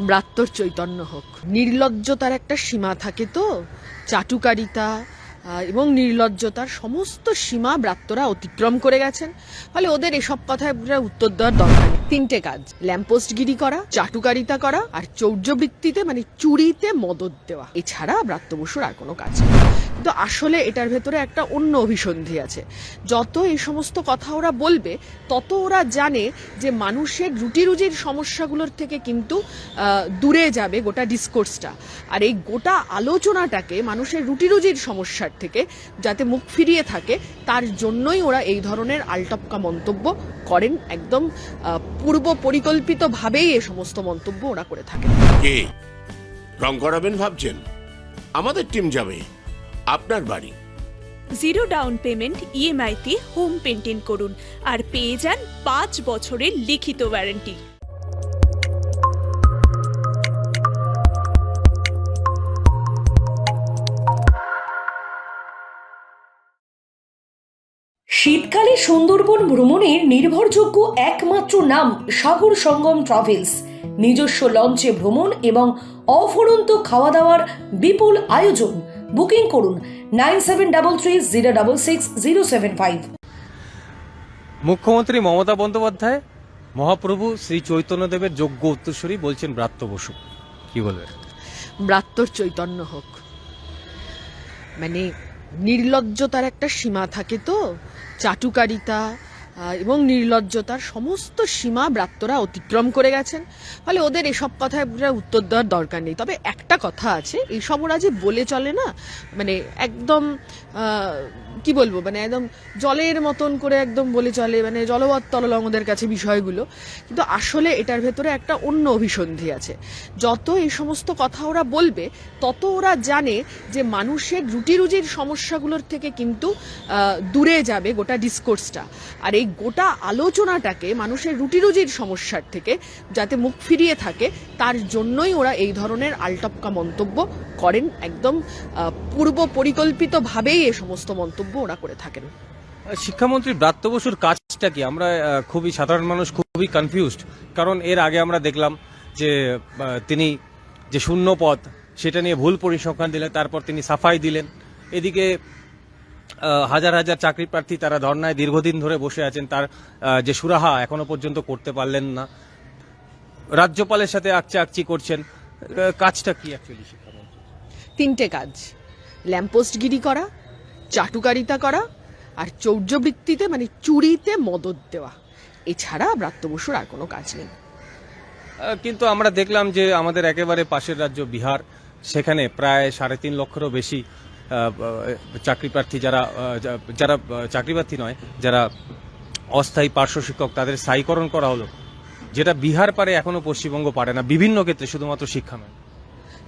ব্রাত্যর চৈতন্য হোক। নির্লজ্জতার একটা সীমা থাকে তো। চাটুকারিতা এবং নির্লজ্জতার সমস্ত সীমা ব্রাত্যরা অতিক্রম করে গেছেন। ফলে ওদের এসব কথায় উত্তর দেওয়ার দরকার নেই। তিনটে কাজ ল্যাম্পোস্টগিরি করা, চাটুকারিতা করা, আর চৌর্যবৃত্তিতে মানে চুরিতে মদত দেওয়া। এছাড়া ব্রাত্য বসুর আর কোনো কাজ নেই। কিন্তু আসলে এটার ভেতরে একটা অন্য অভিসন্ধি আছে। যত এই সমস্ত কথা ওরা বলবে, তত ওরা জানে যে মানুষের রুটি রুজির সমস্যাগুলোর থেকে কিন্তু দূরে যাবে গোটা ডিসকোর্সটা আর এই গোটা আলোচনাটাকে মানুষের রুটি রুজির সমস্যার থেকে যাতে মুখ ফিরিয়ে থাকে, তার জন্যই ওরা এই ধরনের আলটপকা মন্তব্য করেন। একদম পূর্ব পরিকল্পিতভাবেই এ সমস্ত মন্তব্য ওরা করে থাকেন। কে? রং করাবেন ভাবছেন? আমাদের টিম যাবে। আপনার বাড়ি। জিরো ডাউন পেমেন্ট ইএমআইতে হোম পেন্টিং করুন আর পেয়ে যান পাঁচ বছরের লিখিত ওয়ারেন্টি শীতকালে সুন্দরবন ভ্রমণের নির্ভরযোগ্য একমাত্র নাম সাগর সঙ্গম ট্রাভেলস। নিজস্ব লঞ্চে ভ্রমণ এবং অফুরন্ত খাওয়া দাওয়ার বিপুল আয়োজন। বুকিং করুন nine seven double three zero double six zero seven five. মুখ্যমন্ত্রী মমতা বন্দ্যোপাধ্যায় মহাপ্রভু শ্রী চৈতন্যদেবের যোগ্য উত্তরসূরি বলছেন ব্রাত্য বসু। কি বলবেন? ব্রাত্যর চৈতন্য হোক। মানে নির্লজ্জতার একটা সীমা থাকে তো। চাটুকারিতা এবং নির্লজ্জতার সমস্ত সীমা ব্রাত্যরা অতিক্রম করে গেছেন। ফলে ওদের এসব কথায় উত্তর দেওয়ার দরকার নেই। তবে একটা কথা আছে এইসব ওরা যে বলে চলে না মানে একদম কি বলব মানে একদম জলের মতন করে একদম বলে চলে মানে জলবত্তলং ওদের কাছে বিষয়গুলো। কিন্তু আসলে এটার ভেতরে একটা অন্য অভিসন্ধি আছে। যত এই সমস্ত কথা ওরা বলবে, তত ওরা জানে যে মানুষের রুটি রুজির সমস্যাগুলোর থেকে কিন্তু দূরে যাবে গোটা ডিসকোর্সটা আর এই গোটা আলোচনাটাকে মানুষের রুটি রুজির সমস্যার থেকে যাতে মুখ ফিরিয়ে থাকে, তার জন্যই ওরা এই ধরনের আলটপকা মন্তব্য করেন। একদম পূর্ব পরিকল্পিতভাবেই এ সমস্ত মন্তব্য ওরা করে থাকেন। শিক্ষামন্ত্রী ব্রাত্য বসুর কাজটা কি? আমরা খুবই সাধারণ মানুষ খুবই কনফিউজড কারণ এর আগে আমরা দেখলাম যে তিনি যে শূন্য পদ সেটা নিয়ে ভুল পরিসংখ্যান দিলেন তারপর তিনি সাফাই দিলেন। এদিকে হাজার হাজার চাকরি প্রার্থী তারা ধর্নায় দীর্ঘদিন ধরে বসে আছেন। তার যে সুরাহা এখনও পর্যন্ত করতে পারলেন না। রাজ্যপালের সাথে আকচা আকচি করছেন কাজটা কি অ্যাকচুয়ালি শিক্ষামন্ত্রী? তিনটে কাজ। ল্যাম্পোস্টগিরি করা চাটুকারিতা করা আর চৌর্যবৃত্তিতে মানে চুরিতে মদত দেওয়া। এছাড়া ব্রাত্য বসুর আর কোনো কাজ নেই। কিন্তু আমরা দেখলাম যে আমাদের একেবারে পাশের রাজ্য বিহার, সেখানে প্রায় সাড়ে তিন লক্ষেরও বেশি চাকরি প্রার্থী যারা যারা চাকরি প্রার্থী নয়, যারা অস্থায়ী পার্শ্ব শিক্ষক, তাদের স্থায়ীকরণ করা হলো, যেটা বিহার পারে এখনও পশ্চিমবঙ্গ পারে না, বিভিন্ন ক্ষেত্রে, শুধুমাত্র শিক্ষা নয়।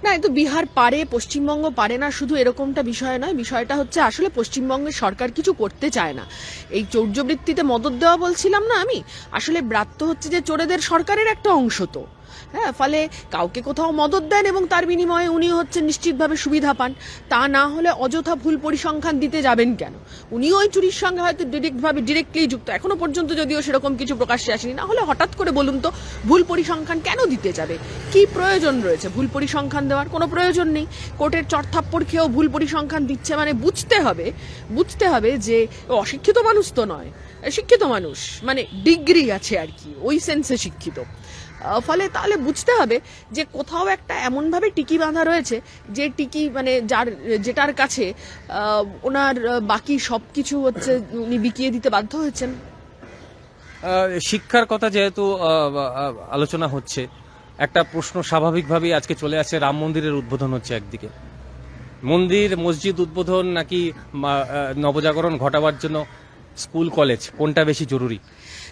না, এ তো বিহার পারে, পশ্চিমবঙ্গ পারে না, শুধু এরকমটা বিষয় নয়, বিষয়টা হচ্ছে আসলে পশ্চিমবঙ্গের সরকার কিছু করতে চায় না। এই চৌর্যবৃত্তিতে মদত দেওয়া বলছিলাম না আমি, আসলে ব্রাত্য হচ্ছে যে চোরেদের সরকারের একটা অংশ তো। হ্যাঁ ফলে কাউকে কোথাও মদত দেন এবং তার বিনিময়ে উনি হচ্ছে নিশ্চিতভাবে সুবিধা পান। তা না হলে অযথা ভুল পরিসংখ্যান দিতে যাবেন কেন? উনিও ওই চুরির সঙ্গে হয়তো ডিরেক্টভাবে, ডিরেক্টলি যুক্ত। এখনও পর্যন্ত যদিও সেরকম কিছু প্রকাশ্যে আসেনি। না হলে হঠাৎ করে বলুন তো, ভুল পরিসংখ্যান কেন দিতে যাবে? কি প্রয়োজন রয়েছে? ভুল পরিসংখ্যান দেওয়ার কোনো প্রয়োজন নেই। কোর্টের চড়থাপ্পড় খেয়েও ভুল পরিসংখ্যান দিচ্ছে মানে বুঝতে হবে বুঝতে হবে যে অশিক্ষিত মানুষ তো নয়। শিক্ষিত মানুষ মানে ডিগ্রি আছে আর কি, ওই সেন্সে শিক্ষিত। ফলে তাহলে বুঝতে হবে যে কোথাও একটা এমনভাবে টিকি বাঁধা রয়েছে যে টিকি মানে যার, যেটার কাছে ওনার বাকি সব কিছু হচ্ছে উনি বিকিয়ে দিতে বাধ্য হয়েছেন। শিক্ষার কথা যেহেতু আলোচনা হচ্ছে, একটা প্রশ্ন স্বাভাবিকভাবেই আজকে চলে আসছে রাম মন্দিরের উদ্বোধন হচ্ছে একদিকে। মন্দির, মসজিদ উদ্বোধন নাকি নবজাগরণ ঘটাবার জন্য স্কুল, কলেজ, কোনটা বেশি জরুরি?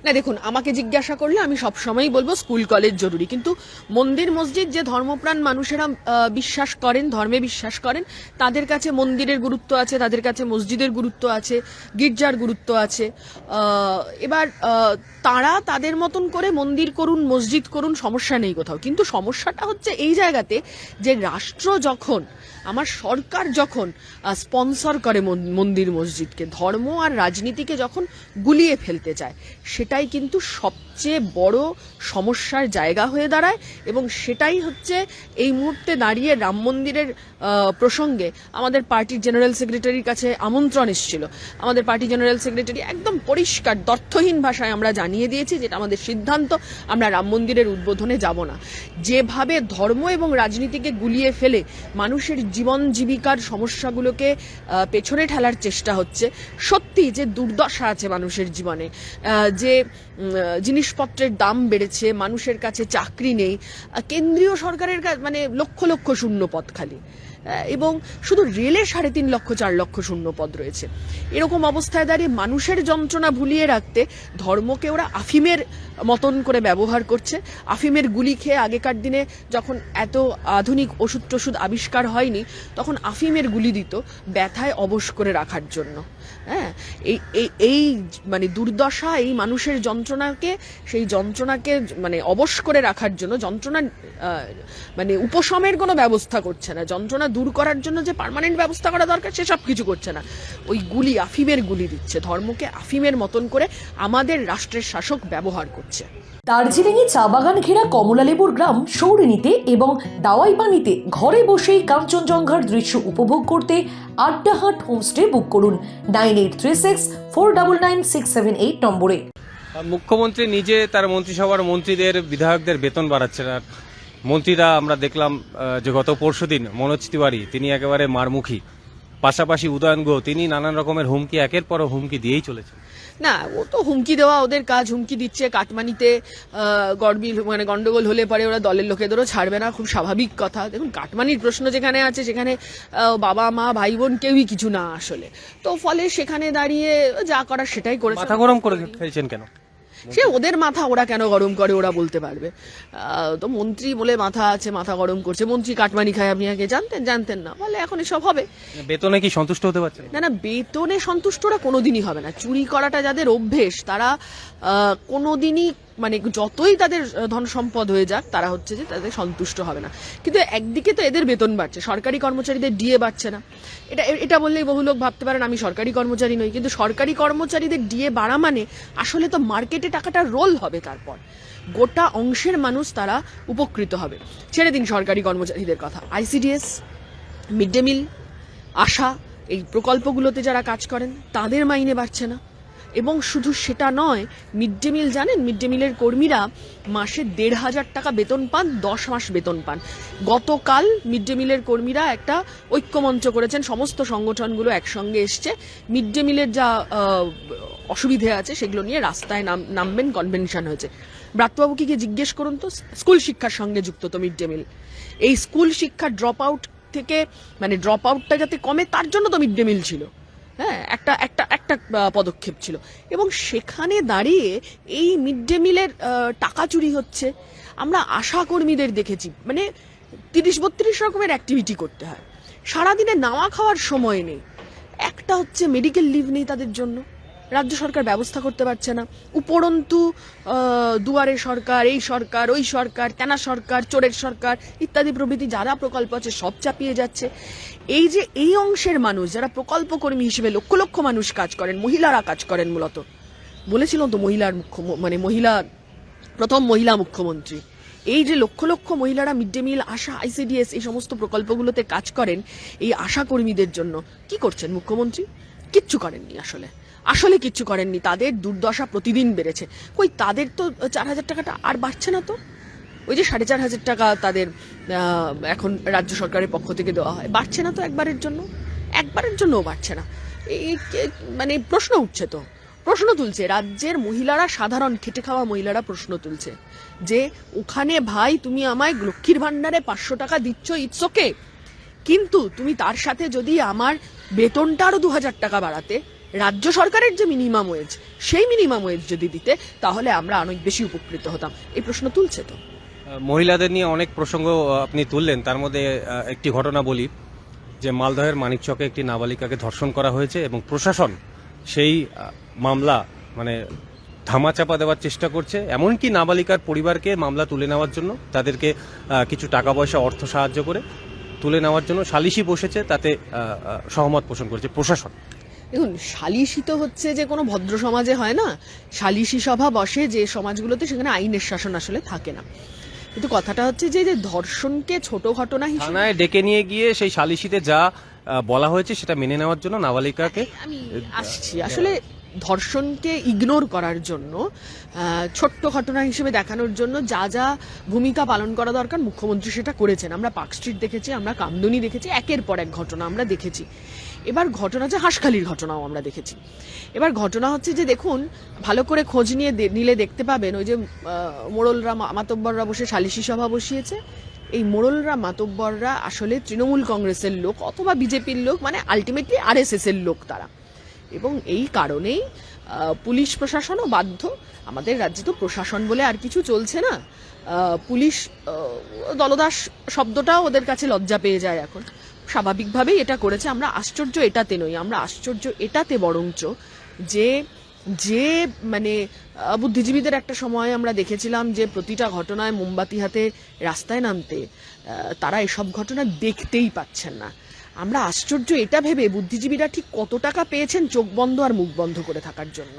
না, দেখুন, আমাকে জিজ্ঞাসা করলে আমি সবসময়ই বলব স্কুল, কলেজ জরুরি। কিন্তু মন্দির, মসজিদ যে ধর্মপ্রাণ মানুষেরা বিশ্বাস করেন, ধর্মে বিশ্বাস করেন, তাদের কাছে মন্দিরের গুরুত্ব আছে, তাদের কাছে মসজিদের গুরুত্ব আছে, গির্জার গুরুত্ব আছে। এবার তারা তাদের মতন করে মন্দির করুন, মসজিদ করুন, সমস্যা নেই কোথাও। কিন্তু সমস্যাটা হচ্ছে এই জায়গাতে যে রাষ্ট্র যখন, আমার সরকার যখন স্পন্সর করে মন- মন্দির, মসজিদকে, ধর্ম আর রাজনীতিকে যখন গুলিয়ে ফেলতে চায়, সেটা সেটাই কিন্তু সবচেয়ে বড় সমস্যার জায়গা হয়ে দাঁড়ায় এবং সেটাই হচ্ছে এই মুহূর্তে দাঁড়িয়ে রাম মন্দিরের প্রসঙ্গে আমাদের পার্টির জেনারেল সেক্রেটারির কাছে আমন্ত্রণ এসেছিল। আমাদের পার্টি জেনারেল সেক্রেটারি একদম পরিষ্কার, দর্থহীন ভাষায় আমরা জানিয়ে দিয়েছি যেটা আমাদের সিদ্ধান্ত, আমরা রাম মন্দিরের উদ্বোধনে যাব না। যেভাবে ধর্ম এবং রাজনীতিকে গুলিয়ে ফেলে মানুষের জীবন জীবিকার সমস্যাগুলোকে পেছনে ঠেলার চেষ্টা হচ্ছে সত্যি যে দুর্দশা আছে মানুষের জীবনে যে জিনিসপত্রের দাম বেড়েছে, মানুষের কাছে চাকরি নেই কেন্দ্রীয় সরকারের মানে লক্ষ লক্ষ শূন্য পদ খালি। এবং শুধু রেলে সাড়ে তিন লক্ষ, চার লক্ষ শূন্য পদ রয়েছে। এরকম অবস্থায় দাঁড়িয়ে মানুষের যন্ত্রণা ভুলিয়ে রাখতে ধর্মকে ওরা আফিমের মতন করে ব্যবহার করছে। আফিমের গুলি খেয়ে আগেকার দিনে যখন এত আধুনিক ওষুধ টষুধ আবিষ্কার হয়নি, তখন আফিমের গুলি দিত ব্যথায় অবশ করে রাখার জন্য। হ্যাঁ এই এই এই মানে দুর্দশা এই মানুষের যন্ত্রণাকে, সেই যন্ত্রণাকে মানে অবশ করে রাখার জন্য, যন্ত্রণা মানে উপশমের কোনো ব্যবস্থা করছে না। যন্ত্রণা দূর করার জন্য যে পার্মানেন্ট ব্যবস্থা করা দরকার, সে সব কিছু করছে না। ওই গুলি আফিমের গুলি দিচ্ছে, ধর্মকে আফিমের মতন করে আমাদের রাষ্ট্রের শাসক ব্যবহার করছে। দার্জিলিংয়ে চা বাগান ঘেরা কমলালেবুর গ্রাম সৌরিনীতে এবং দাওয়াইপানিতে ঘরে বসেই কাঞ্চনজঙ্ঘার দৃশ্য উপভোগ করতে আড্ডাহাট হোমস্টে বুক করুন। Nine eight three six four double nine six seven eight নম্বরে। মুখ্যমন্ত্রী নিজে তার মন্ত্রিসভার মন্ত্রীদের, বিধায়কদের বেতন বাড়াচ্ছেন। আর মন্ত্রীরা আমরা দেখলাম যে গত পরশুদিন মনোজ তিওয়ারি, তিনি একেবারে মারমুখী। পাশাপাশি উদয়ন গুহ তিনি নানান রকমের হুমকি একের পর হুমকি দিয়েই চলেছেন। না ও তো হুমকি দেওয়া ওদের কাজ হুমকি দিচ্ছে কাটমানিতে গড়বিল মানে গন্ডগোল হলে পরে ওরা দলের লোকেদেরও ছাড়বে না খুব স্বাভাবিক কথা। দেখুন কাটমানির প্রশ্ন যেখানে আছে সেখানে বাবা মা ভাই বোন কেউই কিছু না আসলে। তো ফলে সেখানে দাঁড়িয়ে যা করার সেটাই করেছে। মাথা গরম করে ফেলছেন কেন? সে ওদের মাথা ওরা কেন গরম করে ওরা বলতে পারবে। তো মন্ত্রী বলে মাথা আছে মাথা গরম করছে। মন্ত্রী কাটমানি খায় আপনি আগে জানতেন? জানতেন না। বলে এখন এসব হবে। বেতনে কি সন্তুষ্ট হতে পারছে না না বেতনে সন্তুষ্টরা কোনোদিনই হবে না। চুরি করাটা যাদের অভ্যেস তারা কোনোদিনই মানে যতই তাদের ধন সম্পদ হয়ে যাক, তারা হচ্ছে যে তাদের সন্তুষ্ট হবে না। কিন্তু একদিকে তো এদের বেতন বাড়ছে, সরকারি কর্মচারীদের ডিএ বাড়ছে না। এটা এটা বললেই বহু লোক ভাবতে পারেন, আমি সরকারি কর্মচারী নই, কিন্তু সরকারি কর্মচারীদের ডিএ বাড়া মানে আসলে তো মার্কেটে টাকাটা রোল হবে তারপর। গোটা অংশের মানুষ তারা উপকৃত হবে। ছেড়ে দিন সরকারি কর্মচারীদের কথা। ICDS, mid day meal, ASHA, এই প্রকল্পগুলোতে যারা কাজ করেন, তাদের মাইনে বাড়ছে না। এবং শুধু সেটা নয় মিড ডে মিল জানেন? মিড ডে মিলের কর্মীরা মাসে দেড় হাজার টাকা বেতন পান, দশ মাস বেতন পান। গতকাল মিড ডে মিলের কর্মীরা একটা ঐক্যমঞ্চ করেছেন, সমস্ত সংগঠনগুলো একসঙ্গে এসছে। মিড ডে মিলের যা অসুবিধে আছে, সেগুলো নিয়ে রাস্তায় নাম, নামবেন কনভেনশন হয়েছে। ব্রাত্যবাবুকে গিয়ে জিজ্ঞেস করুন তো, স্কুল শিক্ষার সঙ্গে যুক্ত তো মিড ডে মিল এই স্কুল শিক্ষার ড্রপ আউট থেকে মানে ড্রপ আউটটা যাতে কমে, তার জন্য তো মিড ডে মিল ছিল। হ্যাঁ একটা একটা একটা পদক্ষেপ ছিল। এবং সেখানে দাঁড়িয়ে এই মিড ডে মিলের টাকা চুরি হচ্ছে। আমরা আশা কর্মীদের দেখেছি। মানে তিরিশ বত্রিশ রকমের অ্যাক্টিভিটি করতে হয়। সারাদিনে নাওয়া খাওয়ার সময় নেই। একটা হচ্ছে মেডিকেল লিভ নেই তাদের জন্য। রাজ্য সরকার ব্যবস্থা করতে পারছে না। উপরন্তু দুয়ারে সরকার, এই সরকার, ওই সরকার, তেনা সরকার, চোরের সরকার ইত্যাদি প্রভৃতি যারা প্রকল্প আছে সব চাপিয়ে যাচ্ছে। এই যে এই অংশের মানুষ যারা প্রকল্প কর্মী হিসেবে লক্ষ লক্ষ মানুষ কাজ করেন, মহিলারা কাজ করেন মূলত। বলেছিলাম তো মহিলার মুখ্য মানে মহিলা, প্রথম মহিলা মুখ্যমন্ত্রী। এই যে লক্ষ লক্ষ মহিলারা mid day meal, ASHA ICDS এই সমস্ত প্রকল্পগুলোতে কাজ করেন এই আশা কর্মীদের জন্য, কি করছেন মুখ্যমন্ত্রী? কিচ্ছু করেননি আসলে। আসলে কিচ্ছু করেননি, তাদের দুর্দশা প্রতিদিন বেড়েছে। কই, তাদের তো চার হাজার টাকাটা আর বাড়ছে না তো? ওই যে সাড়ে চার হাজার টাকা তাদের এখন রাজ্য সরকারের পক্ষ থেকে দেওয়া হয়। বাড়ছে না তো একবারের জন্য? একবারের জন্যও বাড়ছে না। এই মানে প্রশ্ন উঠছে তো। প্রশ্ন তুলছে, রাজ্যের মহিলারা, সাধারণ খেটে খাওয়া মহিলারা প্রশ্ন তুলছে যে, ওখানে ভাই, তুমি আমায় লক্ষ্মীর ভান্ডারে পাঁচশো টাকা দিচ্ছ, ইটস ওকে। কিন্তু তুমি তার সাথে যদি আমার বেতনটা আরও দু হাজার টাকা বাড়াতে রাজ্য সরকারের যে মিনিমাম ওয়েজ সেই মিনিমাম ওয়েজ যদি দিতে, তাহলে আমরা অনেক বেশি উপকৃত হতাম। এই প্রশ্ন তুলছে তো। মহিলাদের নিয়ে অনেক প্রসঙ্গ আপনি তুললেন। তার মধ্যে একটি ঘটনা বলি, যে মালদহের মানিকচকে একটি নাবালিকাকে ধর্ষণ করা হয়েছে এবং প্রশাসন সেই মামলা মানে ধামাচাপা দেওয়ার চেষ্টা করছে। এমনকি নাবালিকার পরিবারকে মামলা তুলে নেওয়ার জন্য, তাদেরকে কিছু টাকা পয়সা অর্থ সাহায্য করে তুলে নেওয়ার জন্য সালিশি বসেছে, তাতে সহমত পোষণ করেছে প্রশাসন। দেখুন সালিশি তো হচ্ছে যে কোনো ভদ্র সমাজে হয় না। সালিশি সভা বসে যে সমাজগুলোতে সেখানে আইনের শাসন আসলে থাকে না। কিন্তু কথাটা হচ্ছে যে যে ধর্ষণকে ছোট ঘটনা হিসেবে থানায় ডেকে নিয়ে গিয়ে সেই সালিশিতে যা বলা হয়েছে সেটা মেনে নেওয়ার জন্য নাবালিকাকে আমি আসছি। আসলে ধর্ষণকে ইগনোর করার জন্য ছোট্ট ঘটনা হিসেবে দেখানোর জন্য যা যা ভূমিকা পালন করা দরকার মুখ্যমন্ত্রী সেটা করেছেন। আমরা পার্ক স্ট্রিট দেখেছি আমরা কামদুনি দেখেছি একের পর এক ঘটনা আমরা দেখেছি। এবার ঘটনা যে হাঁসখালির ঘটনাও আমরা দেখেছি। এবার ঘটনা হচ্ছে যে দেখুন, ভালো করে খোঁজ নিয়ে নিলে দেখতে পাবেন ওই যে মোড়লরা মাতব্বররা বসে সালিশি সভা বসিয়েছে। এই মোড়লরা, মাতব্বররা আসলে তৃণমূল কংগ্রেসের লোক অথবা বিজেপির লোক মানে আলটিমেটলি আরএসএস এর লোক তারা। এবং এই কারণেই পুলিশ প্রশাসনও বাধ্য। আমাদের রাজ্যে তো প্রশাসন বলে আর কিছু চলছে না। পুলিশ দলদাস শব্দটাও ওদের কাছে লজ্জা পেয়ে যায় এখন। স্বাভাবিকভাবেই এটা করেছে। আমরা আশ্চর্য এটাতে নই, আমরা আশ্চর্য এটাতে বরঞ্চ যে যে মানে বুদ্ধিজীবীদের একটা সময় আমরা দেখেছিলাম যে প্রতিটা ঘটনায় মোমবাতি হাতে রাস্তায় নামতে তারা এসব ঘটনা দেখতেই পাচ্ছেন না। আমরা আশ্চর্য এটা ভেবে বুদ্ধিজীবীরা ঠিক কত টাকা পেয়েছেন চোখ বন্ধ আর মুখ বন্ধ করে থাকার জন্য।